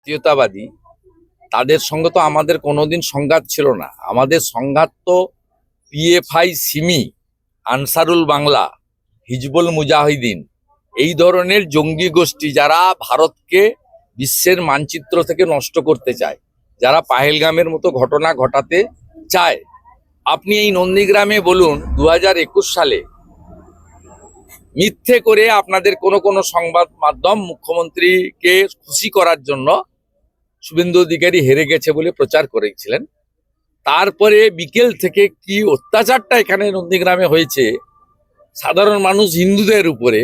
জাতীয়তাবাদী তাদের সঙ্গে তো আমাদের কোনোদিন সংঘাত ছিল না। আমাদের সংঘাত তো P F I, SIMI, Ansarul Bangla, Hizbul Mujahideen, এই ধরনের জঙ্গি গোষ্ঠী যারা ভারতকে বিশ্বের মানচিত্র থেকে নষ্ট করতে চায়, যারা পাহেলগামের মতো ঘটনা ঘটাতে চায়। আপনি এই নন্দীগ্রামে বলুন দু একুশ সালে মিথ্যে করে আপনাদের কোনো কোনো সংবাদ মাধ্যম মুখ্যমন্ত্রীকে খুশি করার জন্য শুভেন্দু অধিকারী হেরে গেছে বলে প্রচার করেছিলেন। তারপরে বিকেল থেকে কি অত্যাচারটা এখানে নন্দীগ্রামে হয়েছে, সাধারণ মানুষ হিন্দুদের উপরে,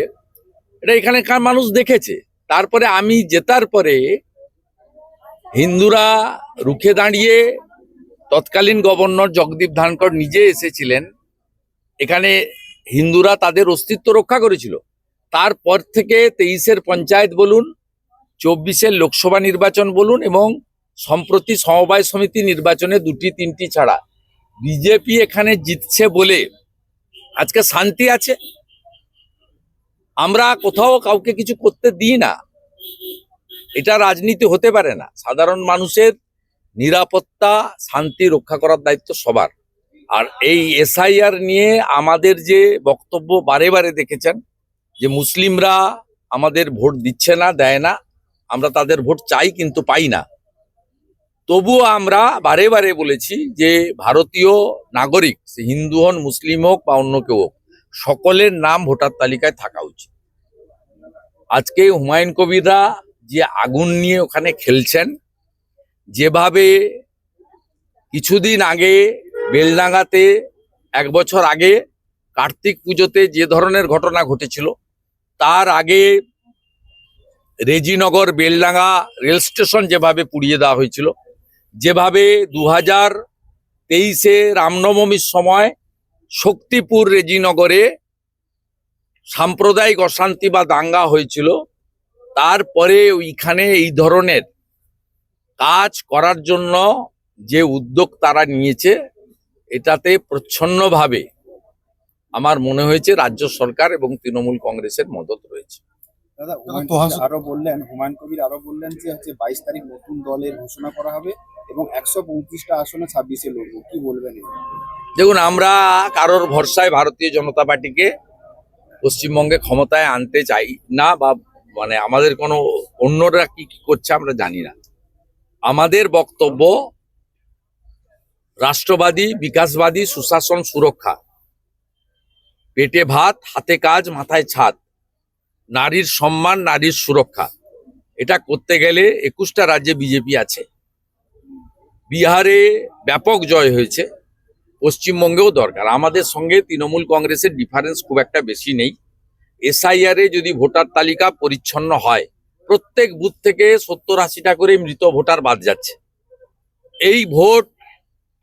এটা এখানকার মানুষ দেখেছে? তারপরে আমি জেতার পরে হিন্দুরা রুখে দাঁড়িয়ে তৎকালীন গভর্নর জগদীপ ধানকর নিজে এসেছিলেন। এখানে হিন্দুরা তাদের অস্তিত্ব রক্ষা করেছিল। তারপর থেকে তেইশের পঞ্চায়েত বলুন চব্বিশের লোকসভা নির্বাচন বলুন এবং সম্প্রতি সমবায় সমিতি নির্বাচনে দুটি, তিনটি ছাড়া। বিজেপি এখানে জিতছে বলে আজকে শান্তি আছে? আমরা কোথাও কাউকে কিছু করতে দিই না। এটা রাজনীতি হতে পারে না। সাধারণ মানুষের নিরাপত্তা, শান্তি রক্ষা করার দায়িত্ব সবার। আর এই এসআইআর নিয়ে আমাদের যে বক্তব্য বারে বারে দেখেছেন, যে মুসলিমরা আমাদের ভোট দিচ্ছে না, দেয় না আমরা তাদের ভোট চাই কিন্তু পাই না। তবুও আমরা বারে বারে বলেছি যে ভারতীয় নাগরিক, সে হিন্দু হন, মুসলিম হোক বা অন্য কেউ হোক, সকলের নাম ভোটার তালিকায় থাকা উচিত। আজকে হুমায়ুন কবিরা যে আগুন নিয়ে ওখানে খেলছেন, যেভাবে কিছুদিন আগে বেলডাঙ্গাতে, এক বছর আগে কার্তিক পুজোতে যে ধরনের ঘটনা ঘটেছিল, তার আগে রেজিনগর, বেলডাঙ্গা রেল স্টেশন যেভাবে পুড়িয়ে দেওয়া হয়েছিল, যেভাবে দু হাজার তেইশে রামনবমীর সময় শক্তিপুর রেজিনগরে সাম্প্রদায়িক অশান্তি বা দাঙ্গা হয়েছিল, তারপরে ওইখানে এই ধরনের কাজ করার জন্য যে উদ্যোগ তারা নিয়েছে, এটাতে প্রচ্ছন্নভাবে আমার মনে হয়েছে রাজ্য সরকার এবং তৃণমূল কংগ্রেসের মদত রয়েছে। দাদা আরও বললেন হুমায়ুন কবির আরও বললেন যে হচ্ছে বাইশ তারিখ নতুন দলের ঘোষণা করা হবে এবং একশো পঁয়ত্রিশটা আসনে ছাব্বিশে লড়বো। কি বলবেন দেখুন আমরা কারোর ভরসায় ভারতীয় জনতা পার্টিকে পশ্চিমবঙ্গে ক্ষমতায় আনতে চাই না বা মানে আমাদের কোনো অন্যরা কি কি করছে আমরা জানি না। আমাদের বক্তব্য রাষ্ট্রবাদী বিকাশবাদী সুশাসন সুরক্ষা। পেটে ভাত হাতে কাজ মাথায় ছাদ। নারীর সম্মান, নারীর সুরক্ষা। এটা করতে গেলে একুশটা রাজ্যে বিজেপি আছে। বিহারে ব্যাপক জয় হয়েছে। পশ্চিমবঙ্গেও দরকার। আমাদের সঙ্গে তৃণমূল কংগ্রেসের ডিফারেন্স খুব একটা বেশি নেই। এসআইআর যদি ভোটার তালিকা পরিচ্ছন্ন হয়, প্রত্যেক বুথ থেকে সত্তর আশিটা করে মৃত ভোটার বাদ যাচ্ছে। এই ভোট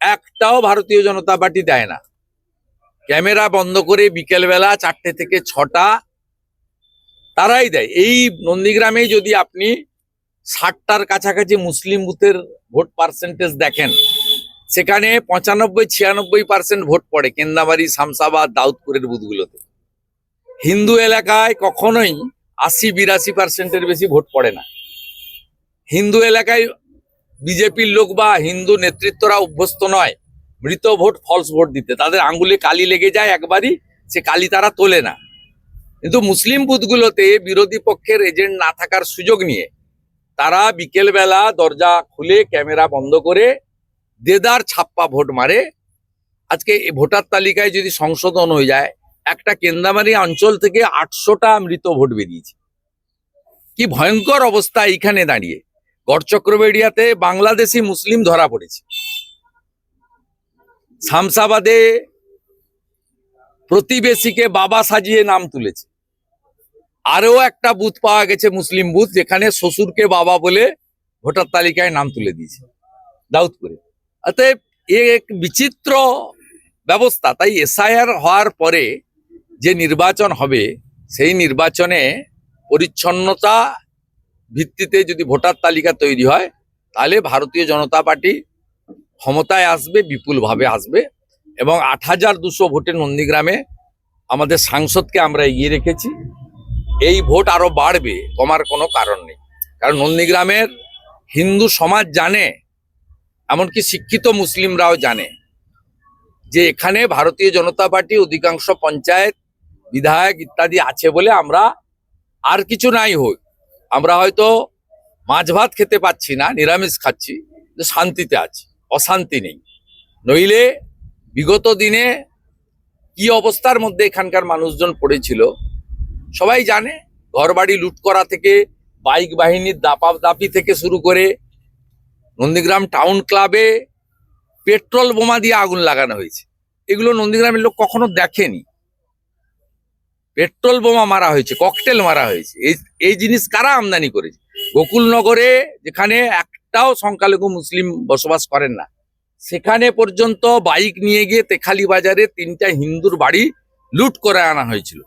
একটাও ভারতীয় জনতা পার্টি দেয় না। ক্যামেরা বন্ধ করে বিকেলবেলা চারটে থেকে ছটা তারাই দেয়। এই নন্দীগ্রামে যদি আপনি ষাটটার কাছাকাছি মুসলিম বুথের ভোট পার্সেন্টেজ দেখেন, সেখানে পঁচানব্বই, ছিয়ানব্বই পার্সেন্ট ভোট পড়ে কেন্দাবাড়ি শামসাবাদ, দাউদপুরের বুথগুলোতে। হিন্দু এলাকায় কখনোই আশি, বিরাশি পার্সেন্টের বেশি ভোট পড়ে না। হিন্দু এলাকায় বিজেপির লোক বা হিন্দু নেতৃত্বরা অভ্যস্ত নয়, মৃত ভোট ফলস ভোট দিতে। তাদের আঙ্গুলে কালি লেগে যায় একবারই, সে কালি তারা তোলে না। কিন্তু মুসলিম বুথগুলোতে বিরোধী পক্ষের এজেন্ট না থাকার সুযোগ নিয়ে তারা বিকেলবেলা দরজা খুলে ক্যামেরা বন্ধ করে দেদার ছাপ্পা ভোট মারে। আজকে ভোটার তালিকায় যদি সংশোধন হয়ে যায়, একটা কেন্দামারি অঞ্চল থেকে আটশোটা মৃত ভোট বেরিয়েছে। কি ভয়ঙ্কর অবস্থা এইখানে দাঁড়িয়ে। গড়চক্রবেড়িয়াতে বাংলাদেশি মুসলিম ধরা পড়েছে। শামসাবাদে প্রতিবেশীকে বাবা সাজিয়ে নাম তুলেছে। আরও একটা বুথ পাওয়া গেছে মুসলিম বুথ যেখানে শ্বশুরকে বাবা বলে ভোটার তালিকায় নাম তুলে দিয়েছে। দাউদপুরে। অতএব এ এক বিচিত্র ব্যবস্থা। তাই এসআইআর হওয়ার পরে যে নির্বাচন হবে, সেই নির্বাচনে পরিচ্ছন্নতা ভিত্তিতে যদি ভোটার তালিকা তৈরি হয়, তাহলে ভারতীয় জনতা পার্টি ক্ষমতায় আসবে, বিপুলভাবে আসবে এবং আট হাজার দুশো ভোটে নন্দীগ্রামে আমাদের সাংসদকে আমরা এগিয়ে রেখেছি। এই ভোট আরও বাড়বে, কমার কোনো কারণ নেই। কারণ নন্দীগ্রামের হিন্দু সমাজ জানে, এমনকি শিক্ষিত মুসলিমরাও জানে, যে এখানে ভারতীয় জনতা পার্টি অধিকাংশ পঞ্চায়েত, বিধায়ক ইত্যাদি আছে বলে আমরা আর কিছু নাই হোক আমরা হয়তো মাছ ভাত খেতে পাচ্ছি না, নিরামিষ খাচ্ছি শান্তিতে আছি, অশান্তি নেই। নইলে বিগত দিনে কি অবস্থার মধ্যে এখানকার মানুষজন পড়েছিল সবাই জানে, ঘরবাড়ি লুট করা থেকে, বাইক বাহিনীর দাপাদাপি থেকে শুরু করে নন্দীগ্রাম টাউন ক্লাবে পেট্রোল বোমা দিয়ে আগুন লাগানো হয়েছে। এগুলো নন্দীগ্রামের লোক কখনো দেখেনি। পেট্রোল বোমা মারা হয়েছে, ককটেল মারা হয়েছে। এই এই জিনিস কারা আমদানি করেছে? গোকুলনগরে যেখানে একটাও সংখ্যালঘু মুসলিম বসবাস করেন না, সেখানে পর্যন্ত বাইক নিয়ে গিয়ে তেখালি বাজারে তিনটা হিন্দুর বাড়ি লুট করে আনা হয়েছিল।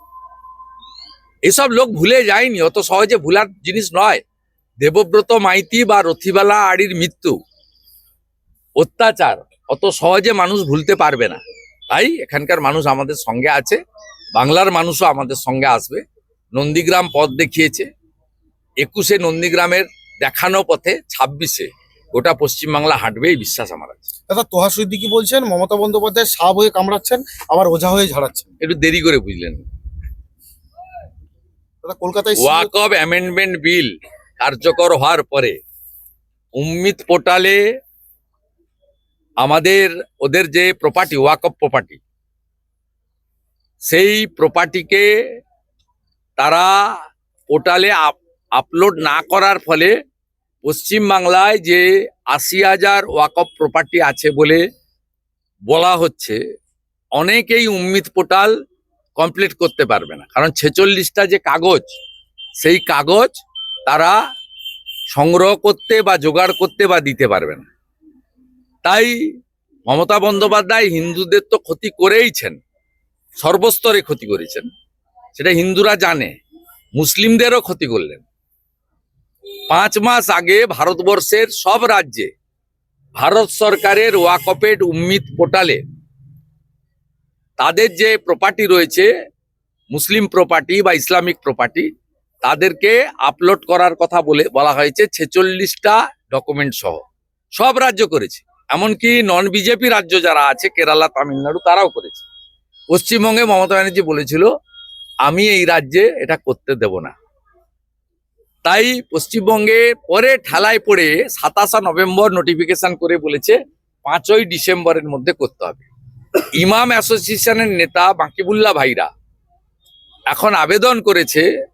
এসব লোক ভুলে যায়নি অত সহজে ভুলার জিনিস নয়। দেবব্রত মাইতি বা রথিবালা আড়ির মৃত্যু। অত্যাচার অত সহজে মানুষ ভুলতে পারবে না। তাই এখানকার মানুষ আমাদের সঙ্গে আছে বাংলার মানুষও আমাদের সঙ্গে আসবে। নন্দীগ্রাম পথ দেখিয়েছে একুশে নন্দীগ্রামের দেখানো পথে ছাব্বিশে গোটা পশ্চিমবাংলা হাঁটবে এই বিশ্বাস আমার আছে। দাদা তোহা সিদ্দিকি বলছেন মমতা বন্দ্যোপাধ্যায় সাপ হয়ে কামড়াচ্ছেন আবার ওঝা হয়ে ঝাড়াচ্ছেন। একটু দেরি করে বুঝলেন। কলকাতায় ওয়াক অফ অ্যামেন্ডমেন্ট বিল কার্যকর হওয়ার পরে উম্মিত পোর্টালে আমাদের, ওদের যে প্রপার্টি ওয়াক অফ প্রপার্টি সেই প্রপার্টিকে তারা পোর্টালে আপলোড না করার ফলে পশ্চিমবাংলায় যে আশি হাজার ওয়াক অফ প্রপার্টি আছে বলে বলা হচ্ছে, অনেকেই উম্মিত পোর্টাল কমপ্লিট করতে পারবে না। কারণ ছেচল্লিশটা যে কাগজ, সেই কাগজ তারা সংগ্রহ করতে বা জোগাড় করতে বা দিতে পারবে না। তাই মমতা বন্দ্যোপাধ্যায় হিন্দুদের তো ক্ষতি করেইছেন, সর্বস্তরে ক্ষতি করেছেন। সেটা হিন্দুরা জানে, মুসলিমদেরও ক্ষতি করলেন। পাঁচ মাস আগে ভারতবর্ষের সব রাজ্যে ভারত সরকারের ওয়াকপেড উম্মিত পোর্টালে তাদের যে প্রপার্টি রয়েছে, মুসলিম প্রপার্টি বা ইসলামিক প্রপার্টি তাদেরকে আপলোড করার কথা বলে, বলা হয়েছে ছেচল্লিশটা ডকুমেন্ট সহ। সব রাজ্য করেছে। এমনকি নন বিজেপি রাজ্য যারা আছে, কেরালা, তামিলনাড়ু, তারাও করেছে। পশ্চিমবঙ্গে মমতা ব্যানার্জি বলেছিল, আমি এই রাজ্যে এটা করতে দেব না। তাই পশ্চিমবঙ্গে পরে ঠেলায় পড়ে সাতাশা নভেম্বর নোটিফিকেশন করে বলেছে, পাঁচই ডিসেম্বরের মধ্যে করতে হবে। ইমাম অ্যাসোসিয়েশনের নেতা বাকিবুল্লাহ ভাইরা এখন আবেদন করেছে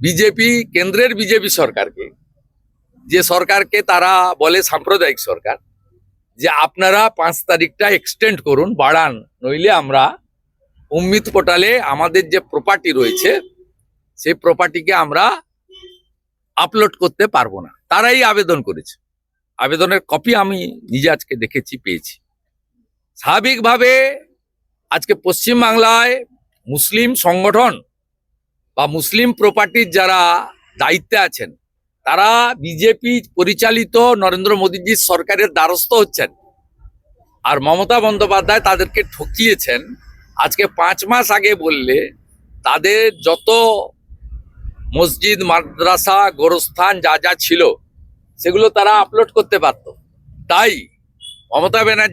বিজেপি, কেন্দ্রের বিজেপি সরকারকে, যে সরকারকে তারা বলে সাম্প্রদায়িক সরকার, যে আপনারা পাঁচ তারিখটা এক্সটেন্ড করুন, বাড়ান, নইলে আমরা উম্মিত পোর্টালে আমাদের যে প্রপার্টি রয়েছে, সেই প্রপার্টিকে আমরা আপলোড করতে পারব না। তারাই আবেদন করেছে। আবেদনের কপি আমি নিজে আজকে দেখেছি, পেয়েছি। স্বাভাবিকভাবে আজকে পশ্চিমবাংলায় মুসলিম সংগঠন বা মুসলিম প্রপার্টির যারা দায়িত্বে আছেন, তারা বিজেপি পরিচালিত নরেন্দ্র মোদীজির সরকারের দ্বারস্থ হচ্ছেন। আর মমতা বন্দ্যোপাধ্যায় তাদেরকে ঠকিয়েছেন। আজকে পাঁচ মাস আগে বললে তাদের যত মসজিদ, মাদ্রাসা, গোরস্থান যা যা ছিল, সেগুলো তারা আপলোড করতে পারত। তাই মমতা ব্যানার্জি